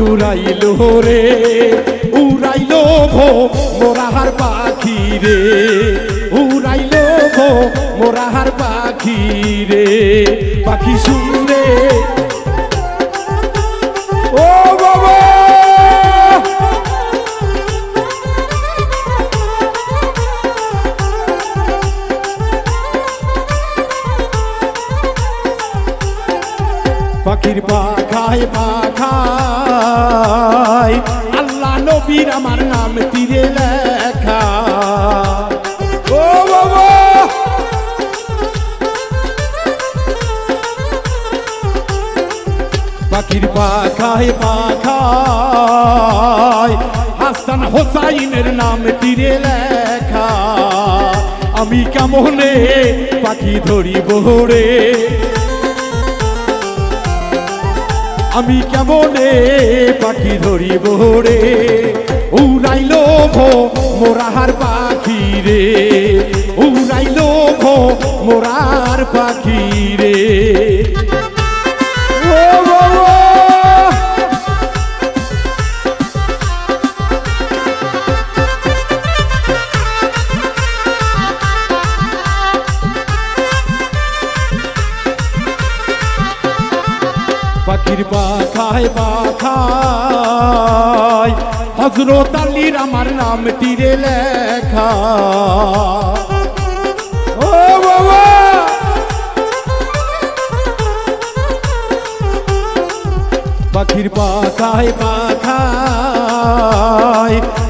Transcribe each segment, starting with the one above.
উড়াইলো রে উড়াইল ভো মোরাহার পাখি রে উড়াইল ভো মোরাহার পাখি রে পাখি শুনরে নবীর আমার নাম তীরে লেখা। ও বাবা পাখির পাখায় পাখায় হাসান হোসাইনের নাম তীরে লেখা। আমি কেমনে পাখি ধরিব রে? আমি কেমনে পাখি ধরিব রে? উড়াইল ভো মোরাহার পাখি রে। উড়াইল ভো মোরার পাখি রে। পাখির পাখায় পাখায় হজরত আলীর আমার নাম তীরে লেখা। ও বাবা! পাখির পাখায় পাখায়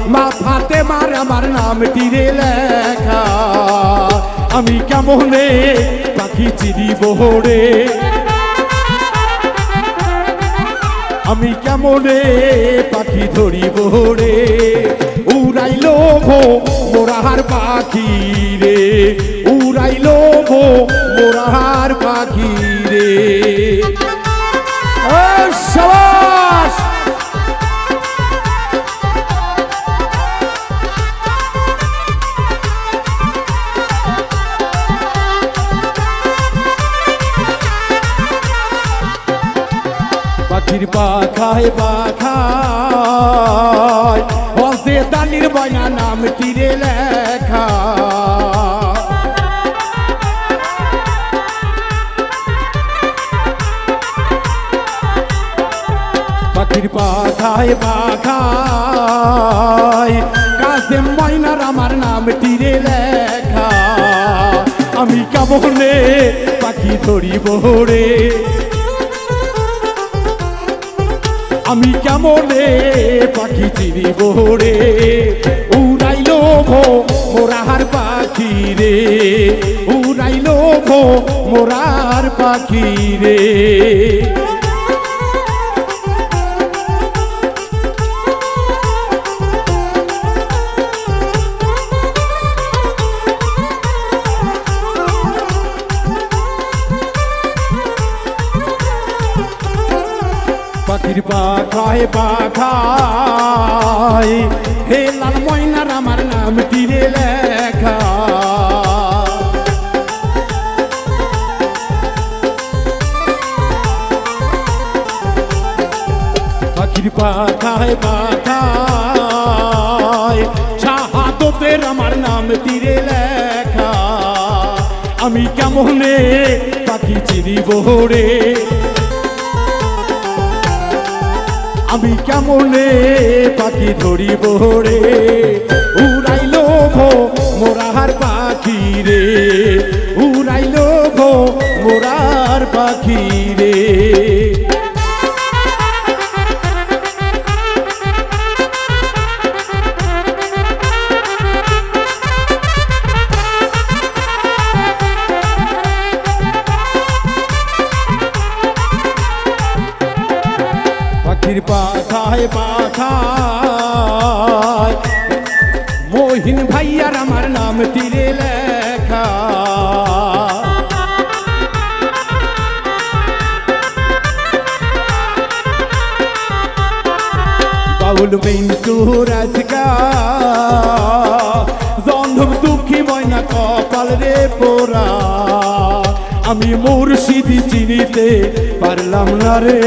মাথাতে মার আমার নাম তীরে লেখা। আমি কেমনে পাখি চিরিব রে আমি কেমনে পাখি ধরিব রে? উড়াইল মোরাহার পাখি পাখির পাখায় পাখায়। বসে দালির বয়না নাম তীরে লেখা। পাখির পাখায় পাখায়। কাসেম ময়নার আমার নাম তীরে লেখা। আমি কেমনে পাখি ধরিব রে? আমি কেমনে পাখি চিনিব রে উড়াইল ভো মোরার পাখি রে। উড়াইল ভো মোরার পাখি রে। পাখির পাখায় পাখায়। হে লাল ময়নার আমার নাম তীরে লেখা। পাখির পাখায় পাখায়, শাহাদতের আমার নাম তীরে লেখা। আমি কেমনে পাখি চিনিব রে? আমি কেমনে পাখি ধরিব রে? উড়াইল ভো মোরাহার পাখি রে। উড়াইল ভো মোরার পাখি রে। পাখির পাখায় পাখায় মোহিন ভাইয়ার আমার নাম তীরে লেখা। বাউল মিন্টুর আজকা জন্ধব দুঃখী ময়না কপাল রে পোরা আমি মুর্শিদি চিনিতে পারলাম না রে।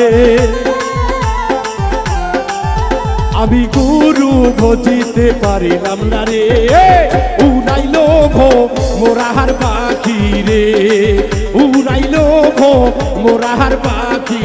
আমি গুরু ভজিতে পারিলাম না রে। উড়াইলো ভো মোরাহার পাখি রে। উড়াইলো ভো মোরাহার পাখি